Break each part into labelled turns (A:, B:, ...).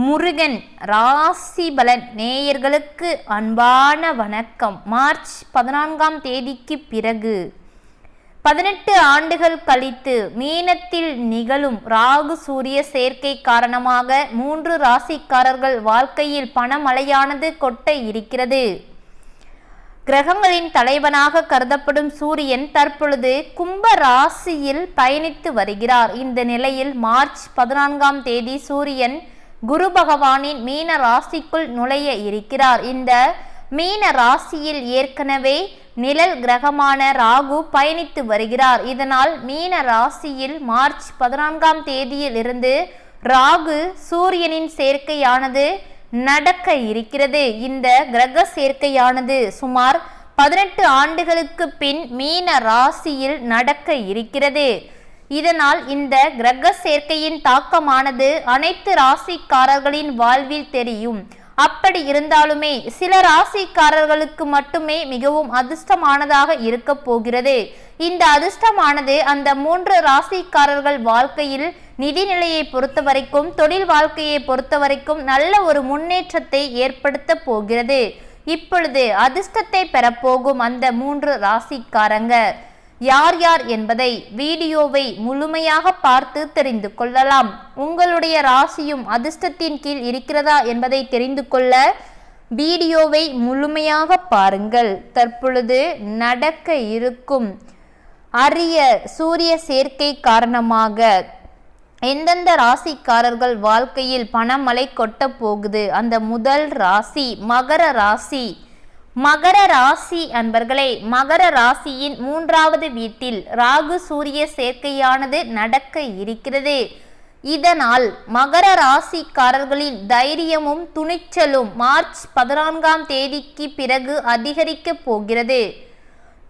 A: முருகன் ராசி பலன் நேயர்களுக்கு அன்பான வணக்கம். மார்ச் பதினான்காம் தேதிக்கு பிறகு பதினெட்டு ஆண்டுகள் கழித்து மீனத்தில் நிகழும் ராகு சூரிய சேர்க்கை காரணமாக மூன்று ராசிக்காரர்கள் வாழ்க்கையில் பணமழையானது கொட்ட இருக்கிறது. கிரகங்களின் தலைவனாக கருதப்படும் சூரியன் தற்பொழுது கும்ப ராசியில் பயணித்து வருகிறார். இந்த நிலையில் மார்ச் பதினான்காம் தேதி சூரியன் குரு பகவானின் மீன ராசிக்குள் நுழைய இருக்கிறார். இந்த மீன ராசியில் ஏற்கனவே நிழல் கிரகமான ராகு பயணித்து வருகிறார். இதனால் மீன ராசியில் மார்ச் பதினான்காம் தேதியில் இருந்து ராகு சூரியனின் சேர்க்கையானது நடக்க இருக்கிறது. இந்த கிரக சேர்க்கையானது சுமார் பதினெட்டு ஆண்டுகளுக்கு பின் மீன ராசியில் நடக்க இருக்கிறது. இதனால் இந்த கிரக சேர்க்கையின் தாக்கமானது அனைத்து ராசிக்காரர்களின் வாழ்வில் தெரியும். அப்படி இருந்தாலுமே சில ராசிக்காரர்களுக்கு மட்டுமே மிகவும் அதிர்ஷ்டமானதாக இருக்க போகிறது. இந்த அதிர்ஷ்டமானது அந்த மூன்று ராசிக்காரர்கள் வாழ்க்கையில் நிதிநிலையை பொறுத்த வரைக்கும் தொழில் வாழ்க்கையை பொறுத்த வரைக்கும் நல்ல ஒரு முன்னேற்றத்தை ஏற்படுத்த போகிறது. இப்பொழுது அதிர்ஷ்டத்தை பெறப்போகும் அந்த மூன்று ராசிக்காரங்க. யார் யார் என்பதை வீடியோவை முழுமையாக பார்த்து தெரிந்து கொள்ளலாம். உங்களுடைய ராசியும் அதிர்ஷ்டத்தின் கீழ் இருக்கிறதா என்பதை தெரிந்து கொள்ள வீடியோவை முழுமையாக பாருங்கள். தற்பொழுது நடக்க இருக்கும் அரிய சூரிய சேர்க்கை காரணமாக எந்தெந்த ராசிக்காரர்கள் வாழ்க்கையில் பணமழை கொட்ட போகுது? அந்த முதல் ராசி மகர ராசி மகர ராசி அன்பர்களே மகர ராசியின் மூன்றாவது வீட்டில் ராகு சூரிய சேர்க்கையானது நடக்க இருக்கிறது. இதனால் மகர ராசிக்காரர்களின் தைரியமும் துணிச்சலும் மார்ச் பதினான்காம் தேதிக்கு பிறகு அதிகரிக்கப் போகிறது.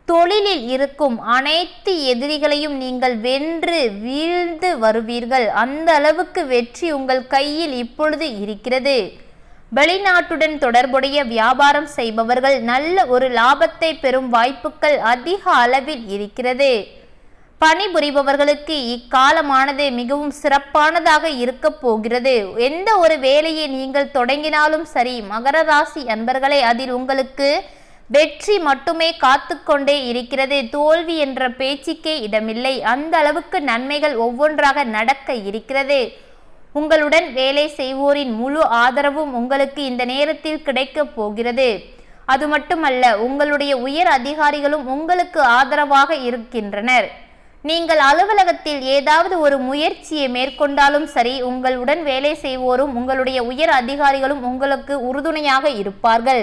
A: தொழிலில் இருக்கும் அனைத்து எதிரிகளையும் நீங்கள் வென்று வீழ்ந்து வருவீர்கள். அந்த அளவுக்கு வெற்றி உங்கள் கையில் இப்பொழுது இருக்கிறது. வெளிநாட்டுடன் தொடர்புடைய வியாபாரம் செய்பவர்கள் நல்ல ஒரு லாபத்தை பெறும் வாய்ப்புகள் அதிக அளவில் இருக்கிறது. பணிபுரிபவர்களுக்கு இக்காலமானது மிகவும் சிறப்பானதாக இருக்க போகிறது. எந்த ஒரு வேலையை நீங்கள் தொடங்கினாலும் சரி மகர ராசி அன்பர்களே அதில் உங்களுக்கு வெற்றி மட்டுமே காத்து கொண்டே இருக்கிறது. தோல்வி என்ற பேச்சுக்கே இடமில்லை. அந்த அளவுக்கு நன்மைகள் ஒவ்வொன்றாக நடக்க இருக்கிறது. உங்களுடன் வேலை செய்வோரின் முழு ஆதரவும் உங்களுக்கு இந்த நேரத்தில் கிடைக்க போகிறது. அது மட்டுமல்ல உங்களுடைய உயர் அதிகாரிகளும் உங்களுக்கு ஆதரவாக இருக்கின்றனர். நீங்கள் அலுவலகத்தில் ஏதாவது ஒரு முயற்சியை மேற்கொண்டாலும் சரி உங்களுடன் வேலை செய்வோரும் உங்களுடைய உயர் அதிகாரிகளும் உங்களுக்கு உறுதுணையாக இருப்பார்கள்.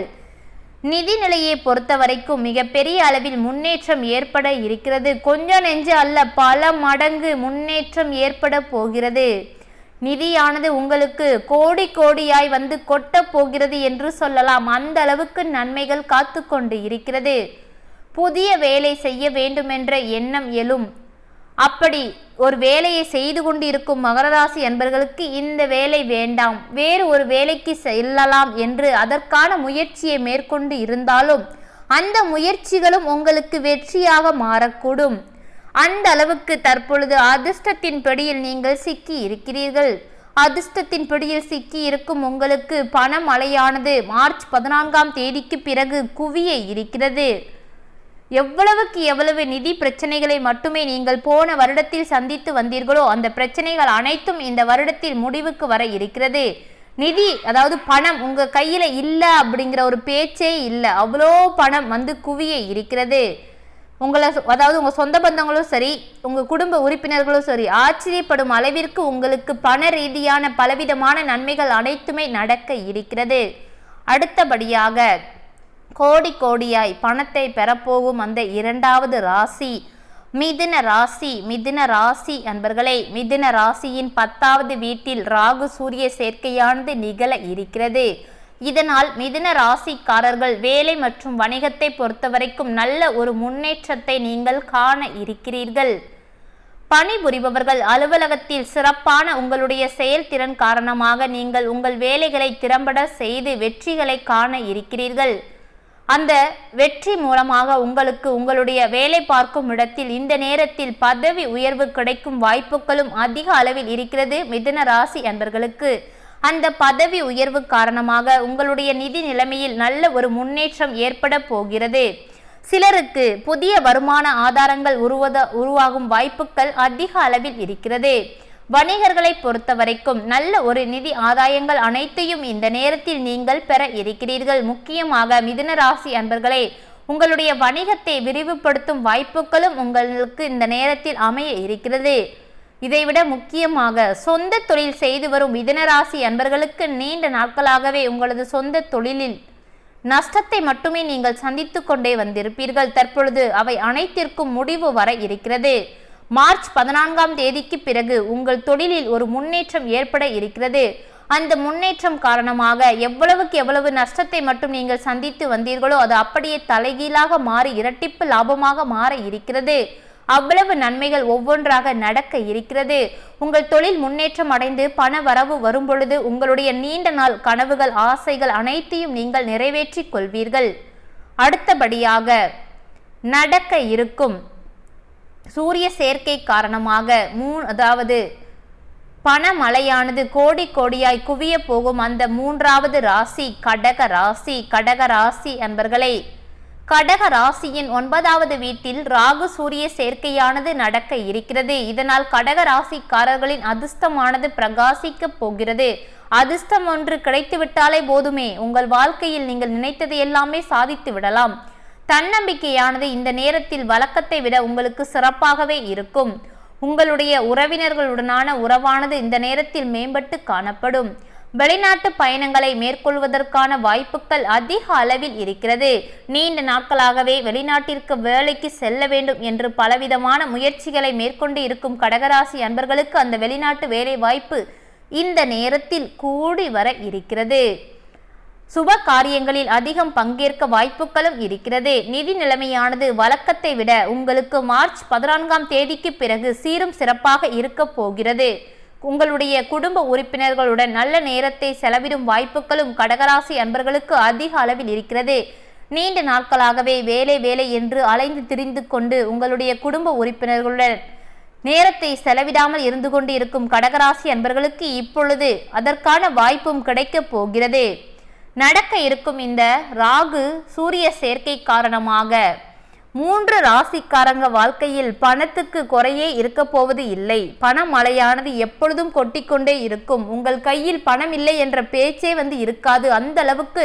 A: நிதி நிலையை பொறுத்த வரைக்கும் மிகப்பெரிய அளவில் முன்னேற்றம் ஏற்பட இருக்கிறது. கொஞ்சம் நெஞ்சு அல்ல பல மடங்கு முன்னேற்றம் ஏற்பட போகிறது. நிதியானது உங்களுக்கு கோடி கோடியாய் வந்து கொட்ட போகிறது என்று சொல்லலாம். அந்த அளவுக்கு நன்மைகள் காத்து கொண்டு இருக்கிறது. புதிய வேலை செய்ய வேண்டுமென்ற எண்ணம் எழும். அப்படி ஒரு வேலையை செய்து கொண்டு இருக்கும் மகரராசி என்பர்களுக்கு இந்த வேலை வேண்டாம். வேறு ஒரு வேலைக்கு செல்லலாம் என்று அதற்கான முயற்சியை மேற்கொண்டு இருந்தாலும் அந்த முயற்சிகளும் உங்களுக்கு வெற்றியாக மாறக்கூடும். அந்த அளவுக்கு தற்பொழுது அதிர்ஷ்டத்தின் பிடியில் நீங்கள் சிக்கி இருக்கிறீர்கள். அதிர்ஷ்டத்தின் பிடியில் சிக்கி இருக்கும் உங்களுக்கு பணம் அலையானது மார்ச் பதினான்காம் தேதிக்கு பிறகு குவிய இருக்கிறது. எவ்வளவுக்கு எவ்வளவு நிதி பிரச்சனைகளை மட்டுமே நீங்கள் போன வருடத்தில் சந்தித்து வந்தீர்களோ அந்த பிரச்சனைகள் அனைத்தும் இந்த வருடத்தில் முடிவுக்கு வர இருக்கிறது. நிதி அதாவது பணம் உங்க கையில இல்லை அப்படிங்கிற ஒரு பேச்சே இல்லை. அவ்வளோ பணம் வந்து குவிய இருக்கிறது. உங்களை அதாவது உங்கள் சொந்த பந்தங்களும் சரி உங்கள் குடும்ப உறுப்பினர்களும் சரி ஆச்சரியப்படும் அளவிற்கு உங்களுக்கு பண ரீதியான பலவிதமான நன்மைகள் அனைத்துமே நடக்க இருக்கிறது. அடுத்தபடியாக கோடி கோடியாய் பணத்தை பெறப்போகும் அந்த இரண்டாவது ராசி மிதுன ராசி மிதுன ராசி அன்பர்களே மிதுன ராசியின் பத்தாவது வீட்டில் ராகு சூரிய சேர்க்கையானது நிகழ இருக்கிறது. இதனால் மிதுன ராசிக்காரர்கள் வேலை மற்றும் வணிகத்தை பொறுத்தவரைக்கும் நல்ல ஒரு முன்னேற்றத்தை நீங்கள் காண இருக்கிறீர்கள். பணிபுரிபவர்கள் அலுவலகத்தில் சிறப்பான உங்களுடைய செயல்திறன் காரணமாக நீங்கள் உங்கள் வேலைகளை திறம்பட செய்து வெற்றிகளை காண இருக்கிறீர்கள். அந்த வெற்றி மூலமாக உங்களுக்கு உங்களுடைய வேலை பார்க்கும் இடத்தில் இந்த நேரத்தில் பதவி உயர்வு கிடைக்கும் வாய்ப்புகளும் அதிக அளவில் இருக்கிறது மிதுன ராசி அன்பர்களுக்கு. அந்த பதவி உயர்வு காரணமாக உங்களுடைய நிதி நிலைமையில் நல்ல ஒரு முன்னேற்றம் ஏற்பட போகிறது. சிலருக்கு புதிய வருமான ஆதாரங்கள் உருவத உருவாகும் வாய்ப்புகள் அதிக அளவில் இருக்கிறது. வணிகர்களை பொறுத்தவரைக்கும் நல்ல ஒரு நிதி ஆதாயங்கள் அனைத்தையும் இந்த நேரத்தில் நீங்கள் பெற இருக்கிறீர்கள். முக்கியமாக மிதுன ராசி அன்பர்களே உங்களுடைய வணிகத்தை விரிவுபடுத்தும் வாய்ப்புகளும் உங்களுக்கு இந்த நேரத்தில் அமைய இருக்கிறது. இதைவிட முக்கியமாக சொந்த தொழில் செய்து வரும் மிதனராசி அன்பர்களுக்கு நீண்ட நாட்களாகவே உங்களது சொந்த தொழிலில் நஷ்டத்தை மட்டுமே நீங்கள் சந்தித்து கொண்டே வந்திருப்பீர்கள். தற்பொழுது அவை அனைத்திற்கும் முடிவு வர இருக்கிறது. மார்ச் பதினான்காம் தேதிக்கு பிறகு உங்கள் தொழிலில் ஒரு முன்னேற்றம் ஏற்பட இருக்கிறது. அந்த முன்னேற்றம் காரணமாக எவ்வளவுக்கு எவ்வளவு நஷ்டத்தை மட்டும் நீங்கள் சந்தித்து வந்தீர்களோ அது அப்படியே தலைகீழாக மாறி இரட்டிப்பு லாபமாக மாற இருக்கிறது. அவ்வளவு நன்மைகள் ஒவ்வொன்றாக நடக்க இருக்கிறது. உங்கள் தொழில் முன்னேற்றம் அடைந்து பண வரவு வரும் பொழுது உங்களுடைய நீண்ட நாள் கனவுகள் ஆசைகள் அனைத்தையும் நீங்கள் நிறைவேற்றிக் கொள்வீர்கள். அடுத்தபடியாக நடக்க இருக்கும் சூரிய சேர்க்கை காரணமாக மூ அதாவது பணமழையானது கோடி கோடியாய் குவிய போகும் அந்த மூன்றாவது ராசி கடக ராசி கடக ராசி என்பர்களை கடக ராசியின் ஒன்பதாவது வீட்டில் ராகு சூரிய சேர்க்கையானது நடக்க இருக்கிறது. இதனால் கடக ராசிக்காரர்களின் அதிர்ஷ்டமானது பிரகாசிக்க போகிறது. அதிர்ஷ்டம் ஒன்று கிடைத்துவிட்டாலே போதுமே. உங்கள் வாழ்க்கையில் நீங்கள் நினைத்தது எல்லாமே சாதித்து விடலாம். தன்னம்பிக்கையானது இந்த நேரத்தில் வழக்கத்தை விட உங்களுக்கு சிறப்பாகவே இருக்கும். உங்களுடைய உறவினர்களுடனான உறவானது இந்த நேரத்தில் மேம்பட்டு காணப்படும். வெளிநாட்டு பயணங்களை மேற்கொள்வதற்கான வாய்ப்புகள் அதிக அளவில் இருக்கிறது. நீண்ட நாட்களாகவே வெளிநாட்டிற்கு வேலைக்கு செல்ல வேண்டும் என்று பலவிதமான முயற்சிகளை மேற்கொண்டு இருக்கும் கடகராசி அன்பர்களுக்கு அந்த வெளிநாட்டு வேலை வாய்ப்பு இந்த நேரத்தில் கூடி வர இருக்கிறது. சுப காரியங்களில் அதிகம் பங்கேற்க வாய்ப்புகளும் இருக்கிறது. நிதி நிலைமையானது வழக்கத்தை விட உங்களுக்கு மார்ச் பதினான்காம் தேதிக்கு பிறகு சீரும் சிறப்பாக இருக்க போகிறது. உங்களுடைய குடும்ப உறுப்பினர்களுடன் நல்ல நேரத்தை செலவிடும் வாய்ப்புகளும் கடகராசி அன்பர்களுக்கு அதிக அளவில் இருக்கிறது. நீண்ட நாட்களாகவே வேலை வேலை என்று அலைந்து திரிந்து கொண்டு உங்களுடைய குடும்ப உறுப்பினர்களுடன் நேரத்தை செலவிடாமல் இருந்து கொண்டு இருக்கும் கடகராசி அன்பர்களுக்கு இப்பொழுது அதற்கான வாய்ப்பும் கிடைக்கப் போகிறது. நடக்க இருக்கும் இந்த ராகு சூரிய சேர்க்கை காரணமாக மூன்று ராசிக்காரங்க வாழ்க்கையில் பணத்துக்கு குறையே இருக்க போவது இல்லை. பணமழையானது எப்பொழுதும் கொட்டிக்கொண்டே இருக்கும். உங்கள் கையில் பணம் இல்லை என்ற பேச்சே வந்து இருக்காது. அந்த அளவுக்கு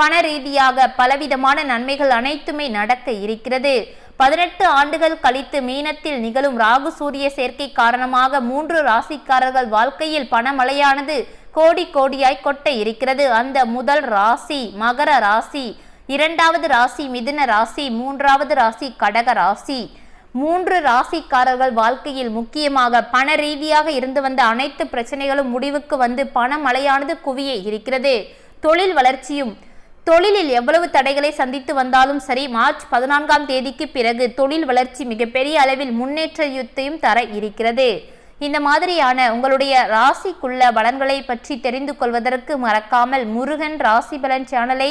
A: பண ரீதியாக பலவிதமான நன்மைகள் அனைத்துமே நடக்க இருக்கிறது. பதினெட்டு ஆண்டுகள் கழித்து மீனத்தில் நிகழும் ராகு சூரிய சேர்க்கை காரணமாக மூன்று ராசிக்காரர்கள் வாழ்க்கையில் பணமழையானது கோடி கோடியாய் கொட்ட இருக்கிறது. அந்த முதல் ராசி மகர ராசி. இரண்டாவது ராசி மிதுன ராசி மூன்றாவது ராசி கடக ராசி. மூன்று ராசிக்காரர்கள் வாழ்க்கையில் முக்கியமாக பண ரீதியாக இருந்து வந்த அனைத்து பிரச்சனைகளும் முடிவுக்கு வந்து பண மழையானது குவிய இருக்கிறது. தொழில் வளர்ச்சியும் தொழிலில் எவ்வளவு தடைகளை சந்தித்து வந்தாலும் சரி மார்ச் பதினான்காம் தேதிக்கு பிறகு தொழில் வளர்ச்சி மிகப்பெரிய அளவில் முன்னேற்றத்தையும் தர இருக்கிறது. இந்த மாதிரியான உங்களுடைய ராசிக்குள்ள பலன்களை பற்றி தெரிந்து கொள்வதற்கு மறக்காமல் முருகன் ராசி பலன் சேனலை